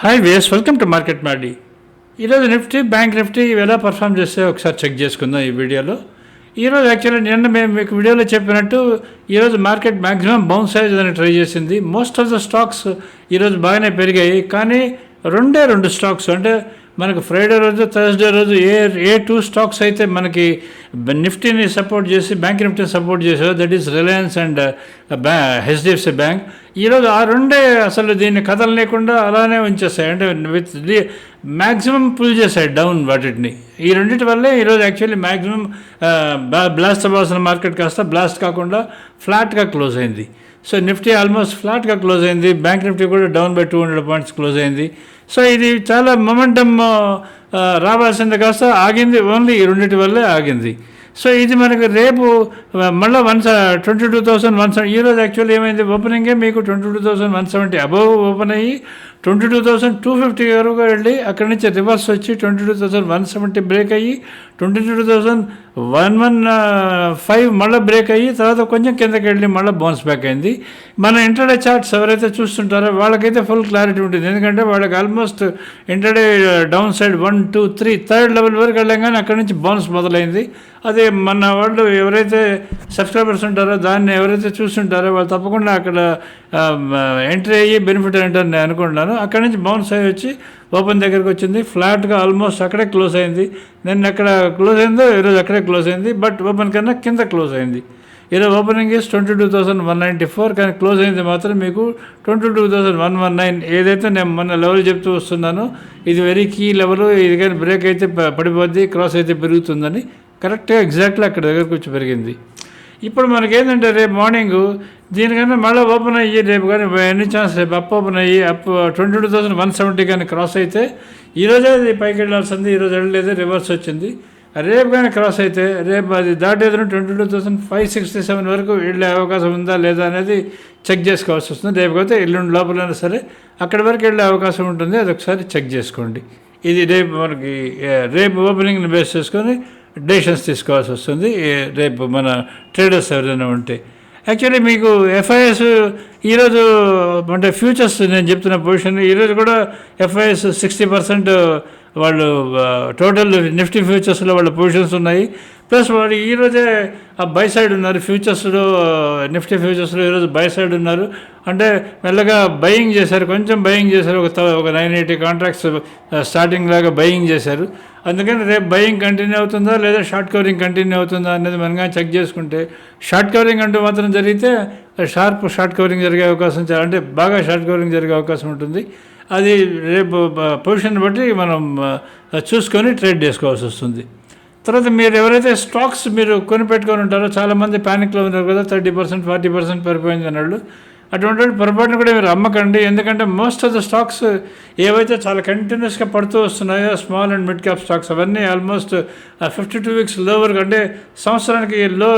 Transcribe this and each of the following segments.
Hi వేస్ welcome to market మాడి ఈరోజు నిఫ్టీ బ్యాంక్ నిఫ్టీ ఇవి ఎలా పర్ఫామ్ చేస్తే ఒకసారి చెక్ చేసుకుందాం ఈ వీడియోలో. ఈరోజు యాక్చువల్లీ నిన్న మేము మీకు వీడియోలో చెప్పినట్టు ఈరోజు market maximum bounce size try చేసింది. మోస్ట్ ఆఫ్ ద స్టాక్స్ ఈరోజు బాగానే పెరిగాయి. కానీ రెండే రెండు స్టాక్స్ అంటే మనకు ఫ్రైడే రోజు థర్స్డే రోజు ఏ ఏ టూ స్టాక్స్ అయితే మనకి నిఫ్టీని సపోర్ట్ చేసి బ్యాంక్ నిఫ్టీని సపోర్ట్ చేసారో that is Reliance and uh, బ్యా హెచ్డిఎఫ్సి బ్యాంక్. ఈరోజు ఆ రెండే అసలు దీన్ని కథలు లేకుండా అలానే ఉంచేస్తాయి అంటే విత్ మ్యాక్సిమం పుల్ చేశాయి డౌన్ వాటిని. ఈ రెండింటి వల్లే ఈరోజు యాక్చువల్లీ మ్యాక్సిమం బ్లాస్ట్ అవ్వాల్సిన మార్కెట్ కాస్త బ్లాస్ట్ కాకుండా ఫ్లాట్గా క్లోజ్ అయింది. సో నిఫ్టీ ఆల్మోస్ట్ ఫ్లాట్గా క్లోజ్ అయింది. బ్యాంక్ నిఫ్టీ కూడా down by two hundred points close అయింది. సో ఇది చాలా మొమెంటమ్ uh, uh, రావాల్సింది కాస్త ఆగింది. ఓన్లీ ఈ రెండింటి వల్లే ఆగింది. సో ఇది మనకు రేపు మళ్ళీ one twenty two thousand one seventy ఈరోజు యాక్చువల్లీ ఏమైంది? ఓపెనింగే మీకు twenty two thousand one seventy above open అయ్యి twenty two thousand two fifty వరకు వెళ్ళి అక్కడి నుంచి రివర్స్ వచ్చి twenty two thousand one seventy break అయ్యి twenty two thousand one one five మళ్ళీ బ్రేక్ అయ్యి తర్వాత కొంచెం కిందకి వెళ్ళి మళ్ళీ బౌన్స్ బ్యాక్ అయింది. మన ఇంటర్డే చార్ట్స్ ఎవరైతే చూస్తుంటారో వాళ్ళకైతే ఫుల్ క్లారిటీ ఉంటుంది. ఎందుకంటే వాళ్ళకి almost intraday down side one two three third level వరకు వెళ్ళగానే అక్కడి నుంచి బౌన్స్ మొదలైంది. అదే మన వాళ్ళు ఎవరైతే సబ్స్క్రైబర్స్ ఉంటారో దాన్ని ఎవరైతే చూస్తుంటారో వాళ్ళు తప్పకుండా అక్కడ ఎంట్రీ అయ్యి బెనిఫిట్ ఏంటని నేను అనుకుంటున్నాను. అక్కడి నుంచి బౌన్స్ అయ్యి వచ్చి ఓపెన్ దగ్గరికి వచ్చింది. ఫ్లాట్గా ఆల్మోస్ట్ అక్కడే క్లోజ్ అయింది. నేను ఎక్కడ క్లోజ్ అయిందో ఈరోజు అక్కడే క్లోజ్ అయింది. బట్ ఓపెన్ కన్నా కింద క్లోజ్ అయింది. ఈరోజు opening is twenty two thousand one ninety four కానీ క్లోజ్ అయింది మాత్రం మీకు twenty two thousand one one nine ఏదైతే నేను మొన్న లెవెల్ చెప్తూ వస్తున్నానో ఇది వెరీ కీ లెవెల్ ఇది కానీ బ్రేక్ అయితే పడిపోద్ది క్రాస్ అయితే పెరుగుతుందని కరెక్ట్గా ఎగ్జాక్ట్లీ అక్కడ దగ్గరకు వచ్చి పెరిగింది. ఇప్పుడు మనకేంటంటే రేపు మార్నింగ్ దీనికన్నా మళ్ళీ ఓపెన్ అయ్యి రేపు కానీ ఎన్ని ఛాన్స్ రేపు అప్ ఓపెన్ అయ్యి up twenty two thousand one seventy కానీ క్రాస్ అయితే ఈరోజే అది పైకి వెళ్ళాల్సింది ఈరోజు వెళ్ళలేదు రివర్స్ వచ్చింది. రేపు కానీ క్రాస్ అయితే రేపు అది దాటేదని twenty two thousand five sixty seven వరకు వెళ్ళే అవకాశం ఉందా లేదా అనేది చెక్ చేసుకోవాల్సి వస్తుంది. రేపు అయితే ఎల్లుండి లోపలైనా సరే అక్కడి వరకు వెళ్ళే అవకాశం ఉంటుంది. అది ఒకసారి చెక్ చేసుకోండి. ఇది రేపు మనకి రేపు ఓపెనింగ్ని బేస్ చేసుకొని డెసిషన్స్ తీసుకోవాల్సి వస్తుంది. రేపు మన ట్రేడర్స్ ఎవరైనా ఉంటే. యాక్చువల్లీ మీకు ఎఫ్ఐఎస్ ఈరోజు అంటే ఫ్యూచర్స్ నేను చెప్తున్న పొజిషన్ ఈరోజు కూడా ఎఫ్ఐఎస్ సిక్స్టీ పర్సెంట్ వాళ్ళు టోటల్ నిఫ్టీ ఫ్యూచర్స్లో వాళ్ళ పొజిషన్స్ ఉన్నాయి. ప్లస్ వాళ్ళు ఈరోజే ఆ బై సైడ్ ఉన్నారు ఫ్యూచర్స్లో నిఫ్టీ ఫ్యూచర్స్లో ఈరోజు బై సైడ్ ఉన్నారు. అంటే మెల్లగా బయింగ్ చేశారు కొంచెం బయింగ్ చేశారు. ఒక త- ఒక నైన్ ఎయిటీ కాంట్రాక్ట్స్ స్టార్టింగ్ లాగా బయింగ్ చేశారు. అందుకని రేపు బయింగ్ కంటిన్యూ అవుతుందా లేదా షార్ట్ కవరింగ్ కంటిన్యూ అవుతుందా అనేది మనగా చెక్ చేసుకుంటే షార్ట్ కవరింగ్ అంటూ మాత్రం జరిగితే షార్ప్ షార్ట్ కవరింగ్ జరిగే అవకాశం చాలా అంటే బాగా షార్ట్ కవరింగ్ జరిగే అవకాశం ఉంటుంది. అది రేపు పొజిషన్ బట్టి మనం చూసుకొని ట్రేడ్ చేసుకోవాల్సి వస్తుంది. తర్వాత మీరు ఎవరైతే స్టాక్స్ మీరు కొని పెట్టుకొని ఉంటారో చాలామంది ప్యానిక్లో ఉన్నారు కదా థర్టీ పర్సెంట్ ఫార్టీ పర్సెంట్ పడిపోయింది అన్నాళ్ళు. అటువంటి పొరపాటును కూడా మీరు అమ్మకండి ఎందుకంటే మోస్ట్ ఆఫ్ ద స్టాక్స్ ఏవైతే చాలా కంటిన్యూస్గా పడుతూ వస్తున్నాయో small and mid cap stocks అవన్నీ ఆల్మోస్ట్ ఫిఫ్టీ టూ వీక్స్లో వరకు అంటే సంవత్సరానికి లో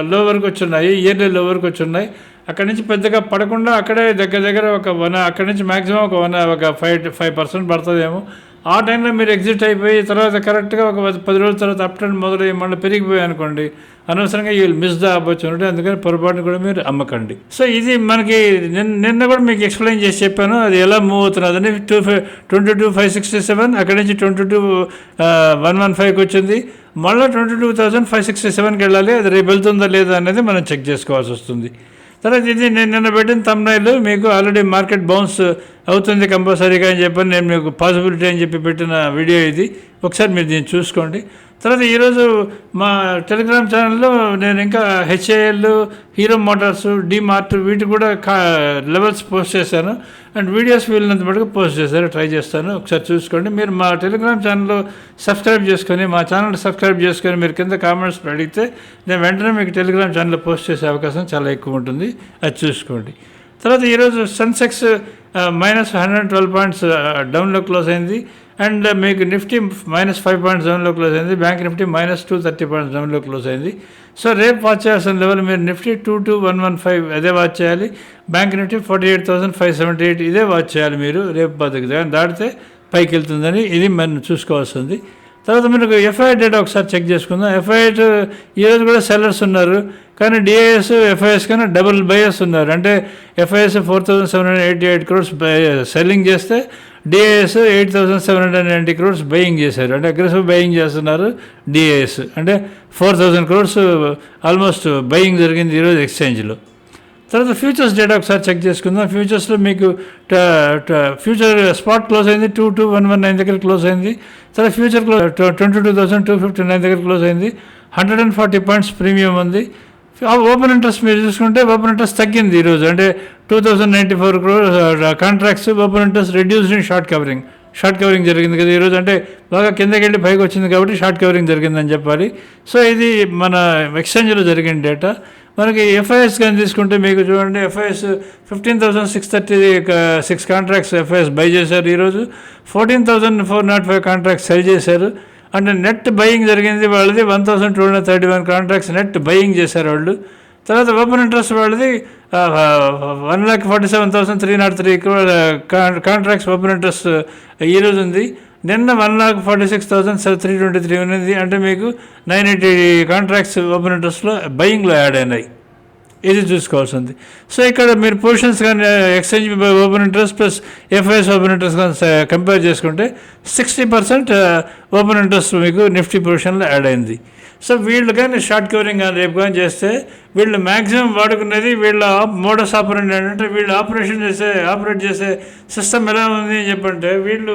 లో వరకు వచ్చున్నాయి ఇయర్లీ లో వరకు వచ్చున్నాయి. అక్కడి నుంచి పెద్దగా పడకుండా అక్కడే దగ్గర దగ్గర ఒక వన్ అక్కడి నుంచి మ్యాక్సిమం ఒక వన్ ఒక ఫైవ్ ఫైవ్ పర్సెంట్ పడుతుందేమో. ఆ టైంలో మీరు ఎగ్జిట్ అయిపోయి తర్వాత కరెక్ట్గా ఒక పది- రోజుల తర్వాత అప్ ట్రెండ్ మొదలయ్యి మళ్ళీ పెరిగిపోయి అనుకోండి అనవసరంగా యూ మిస్ ద ఆపర్చునిటీ అందుకని పొరపాటును కూడా మీరు అమ్మకండి. సో ఇది మనకి నిన్న నిన్న కూడా మీకు ఎక్స్ప్లెయిన్ చేసి చెప్పాను అది ఎలా move అవుతున్నదని two five twenty two five sixty seven అక్కడి నుంచి ట్వంటీ టూ వన్ వన్ ఫైవ్కి వచ్చింది. మళ్ళీ twenty two thousand five sixty సెవెన్కి వెళ్ళాలి అది రేపు వెళ్తుందా లేదా అనేది మనం చెక్ చేసుకోవాల్సి వస్తుంది. తర్వాత ఇది నేను నిన్న పెట్టిన తమ్నైల్ మీకు ఆల్రెడీ మార్కెట్ బౌన్స్ అవుతుంది కంపల్సరీగా అని చెప్పని నేను మీకు పాసిబిలిటీ అని చెప్పి పెట్టిన వీడియో ఇది. ఒకసారి మీరు దీన్ని చూసుకోండి. తర్వాత ఈరోజు మా టెలిగ్రామ్ ఛానల్లో నేను ఇంకా హెచ్ఏఎల్ హీరో మోటార్స్ మార్ట్ వీటి కూడా కా లెవెల్స్ పోస్ట్ చేశాను. అండ్ వీడియోస్ వీళ్ళంత మటుకు పోస్ట్ చేశారు ట్రై చేస్తాను. ఒకసారి చూసుకోండి. మీరు మా టెలిగ్రామ్ ఛానల్లో సబ్స్క్రైబ్ చేసుకొని మా ఛానల్ సబ్స్క్రైబ్ చేసుకొని మీరు కింద కామెంట్స్ అడిగితే నేను వెంటనే మీకు టెలిగ్రామ్ ఛానల్లో పోస్ట్ చేసే అవకాశం చాలా ఎక్కువ ఉంటుంది. అది చూసుకోండి. తర్వాత ఈరోజు Sensex minus hundred twelve points డౌన్లో క్లోజ్ అయింది. అండ్ మీకు నిఫ్టీ మైనస్ ఫైవ్ పాయింట్స్ డౌన్లో క్లోజ్ అయింది. Bank Nifty minus two thirty points డౌన్లో క్లోజ్ అయింది. సో రేపు వాచ్ చేయాల్సిన లెవెల్ మీరు Nifty two two one one five అదే వాచ్ చేయాలి. Bank Nifty forty eight thousand five seventy eight ఇదే వాచ్ చేయాలి మీరు. రేపు బతుకు దాటితే పైకి వెళ్తుందని ఇది మనం చూసుకోవాల్సింది తర్వాత మనకు ఎఫ్ఐఆర్ డేటా ఒకసారి చెక్ చేసుకుందాం. ఎఫ్ఐఆర్ ఈరోజు కూడా సెల్లర్స్ ఉన్నారు కానీ డిఐఎస్ ఎఫ్ఐఎస్ కన్నా డబుల్ బయస్ ఉన్నారు. అంటే FIs four thousand seven hundred eighty eight crores selling చేస్తే DIs eight thousand seven hundred ninety crores buying చేశారు. అంటే అగ్రెసివ్ బయింగ్ చేస్తున్నారు డిఏఎస్ అంటే four thousand crores almost buying జరిగింది ఈరోజు ఎక్స్చేంజ్లో తర్వాత ఫ్యూచర్స్ డేటా ఒకసారి చెక్ చేసుకుందాం. ఫ్యూచర్స్లో మీకు ఫ్యూచర్ స్పాట్ క్లోజ్ అయింది two two one one nine దగ్గర క్లోజ్ అయింది. తర్వాత future close twenty two thousand two fifty nine దగ్గర క్లోజ్ అయింది. Hundred and forty points premium ఉంది. ఓపెన్ ఇంట్రెస్ట్ మీరు చూసుకుంటే ఓపెన్ ఇంట్రెస్ట్ తగ్గింది ఈరోజు అంటే two thousand ninety four crore contracts open interest reduced in short covering short covering జరిగింది కదా ఈరోజు అంటే బాగా కిందకి వెళ్ళి పైకి వచ్చింది కాబట్టి షార్ట్ కవరింగ్ జరిగిందని చెప్పాలి. సో ఇది మన ఎక్స్చేంజ్లో జరిగిన డేటా మనకి ఎఫ్ఐఎస్ కానీ తీసుకుంటే మీకు చూడండి FIs fifteen thousand six thirty six contracts FIs buy చేశారు ఈరోజు. Fourteen thousand four naught five contracts sell చేశారు. అంటే నెట్ బయింగ్ జరిగింది వాళ్ళది one thousand two hundred thirty one contracts net buying చేశారు వాళ్ళు. తర్వాత ఓపెన్ ఇంట్రెస్ట్ వాళ్ళది one lakh forty seven thousand three naught three contracts open interest ఈరోజు ఉంది. నిన్న one lakh forty six thousand three twenty three ఉన్నది. అంటే మీకు నైన్ ఎయిటీ కాంట్రాక్ట్స్ ఓపెన్ ఇంట్రెస్ట్లో బయింగ్లో యాడ్ అయినాయి. ఇది చూసుకోవాల్సింది. సో ఇక్కడ మీరు పొజిషన్స్ కానీ exchange open interest plus FIs open interest కానీ కంపేర్ చేసుకుంటే సిక్స్టీ పర్సెంట్ ఓపెన్ ఇంట్రెస్ట్ మీకు నిఫ్టీ పొజిషన్లో యాడ్ అయింది. సో వీళ్ళు కానీ షార్ట్ కవరింగ్ కానీ రేపు కానీ చేస్తే వీళ్ళు మ్యాక్సిమం వాడుకునేది వీళ్ళ మోడస్ ఆపరేట్ అంటే వీళ్ళు ఆపరేషన్ చేసే ఆపరేట్ చేసే సిస్టమ్ ఎలా ఉంది అని చెప్పంటే వీళ్ళు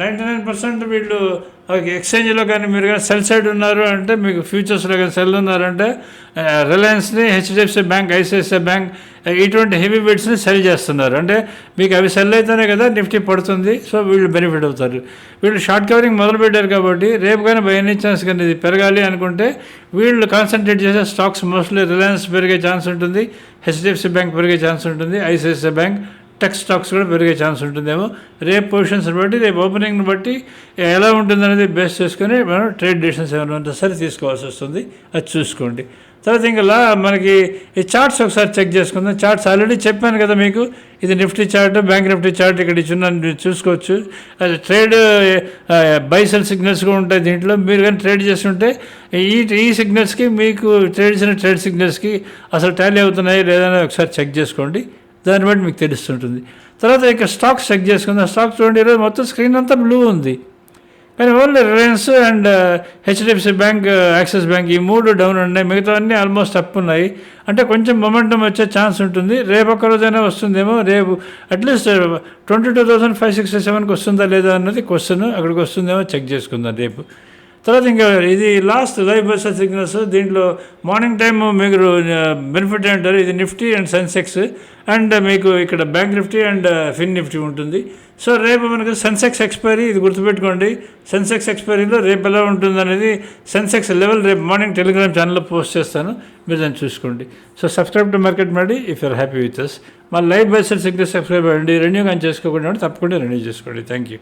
నైంటీ నైన్ పర్సెంట్ వీళ్ళు ఎక్స్చేంజ్లో కానీ మీరు కానీ సెల్ సైడ్ ఉన్నారు అంటే మీకు ఫ్యూచర్స్లో కానీ సెల్ ఉన్నారంటే రిలయన్స్ని హెచ్డిఎఫ్సి బ్యాంక్ ఐసిఐసిఐ బ్యాంక్ ఇటువంటి హెవీ వెయిట్స్ని సెల్ చేస్తున్నారు. అంటే మీకు అవి సెల్ అయితేనే కదా నిఫ్టీ పడుతుంది సో వీళ్ళు బెనిఫిట్ అవుతారు. వీళ్ళు షార్ట్ కవరింగ్ మొదలు పెట్టారు కాబట్టి రేపు కానీ బై ఎనీ ఛాన్స్ కానీ ఇది పెరగాలి అనుకుంటే వీళ్ళు కాన్సన్ట్రేట్ చేసే స్టాక్స్ మోస్ట్లీ రిలయన్స్ పెరిగే ఛాన్స్ ఉంటుంది హెచ్డిఎఫ్సి బ్యాంక్ పెరిగే ఛాన్స్ ఉంటుంది ఐసిఐసిఐ బ్యాంక్ టెక్ స్టాక్స్ కూడా పెరిగే ఛాన్స్ ఉంటుందేమో. రేపు పొజిషన్స్ని బట్టి రేపు ఓపెనింగ్ని బట్టి ఎలా ఉంటుందనేది బేస్ చేసుకొని మనం ట్రేడ్ డిసిషన్స్ ఏమైనా ఉంటే సరే తీసుకోవాల్సి వస్తుంది. అది చూసుకోండి. తర్వాత ఇంకా లా మనకి ఈ చార్ట్స్ ఒకసారి చెక్ చేసుకుందాం. చార్ట్స్ ఆల్రెడీ చెప్పాను కదా మీకు. ఇది Nifty chart bank Nifty chart ఇక్కడ ఇచ్చిన చూసుకోవచ్చు. అది ట్రేడ్ బైసెల్ సిగ్నల్స్ కూడా ఉంటాయి దీంట్లో. మీరు కానీ ట్రేడ్ చేస్తుంటే ఈ ఈ సిగ్నల్స్కి మీకు ట్రేడ్ చేసిన ట్రేడ్ సిగ్నల్స్కి అసలు టాలీ అవుతున్నాయి లేదని ఒకసారి చెక్ చేసుకోండి. దాన్ని బట్టి మీకు తెలుస్తుంటుంది. తర్వాత ఇక స్టాక్ చెక్ చేసుకుందాం. స్టాక్ చూడండి ఈరోజు మొత్తం స్క్రీన్ అంతా బ్లూ ఉంది. కానీ only Reliance and HDFC bank Axis bank ఈ మూడు డౌన్ ఉన్నాయి. మిగతావన్నీ ఆల్మోస్ట్ అప్ ఉన్నాయి. అంటే కొంచెం మొమెంటం వచ్చే ఛాన్స్ ఉంటుంది. రేపు ఒక్క రోజైనా వస్తుందేమో. రేపు at least twenty two thousand five sixty సెవెన్కి వస్తుందా లేదా అన్నది క్వశ్చన్ అక్కడికి వస్తుందేమో చెక్ చేసుకుందాం రేపు. తర్వాత ఇంకా ఇది లాస్ట్ లైవ్ బస్ సిగ్నల్స్ దీంట్లో మార్నింగ్ టైం మీకు బెనిఫిట్ అంటారు ఇది నిఫ్టీ అండ్ సెన్సెక్స్ అండ్ మీకు ఇక్కడ bank Nifty and Fin Nifty ఉంటుంది. సో రేపు మనకు సెన్సెక్స్ ఎక్స్పైరీ ఇది గుర్తుపెట్టుకోండి. సెన్సెక్స్ ఎక్స్పైరీలో రేపు ఎలా ఉంటుంది అనేది సెన్సెక్స్ లెవెల్ రేపు మార్నింగ్ టెలిగ్రామ్ ఛానల్లో పోస్ట్ చేస్తాను. మీరు దాన్ని చూసుకోండి. సో సబ్స్క్రైబ్ టు మార్కెట్ మడి if you're happy with us మా live buy sell signal subscribe అవ్వండి రెన్యూ కానీ చేసుకోకుండా తప్పకుండా రెన్యూ చేసుకోండి. Thank you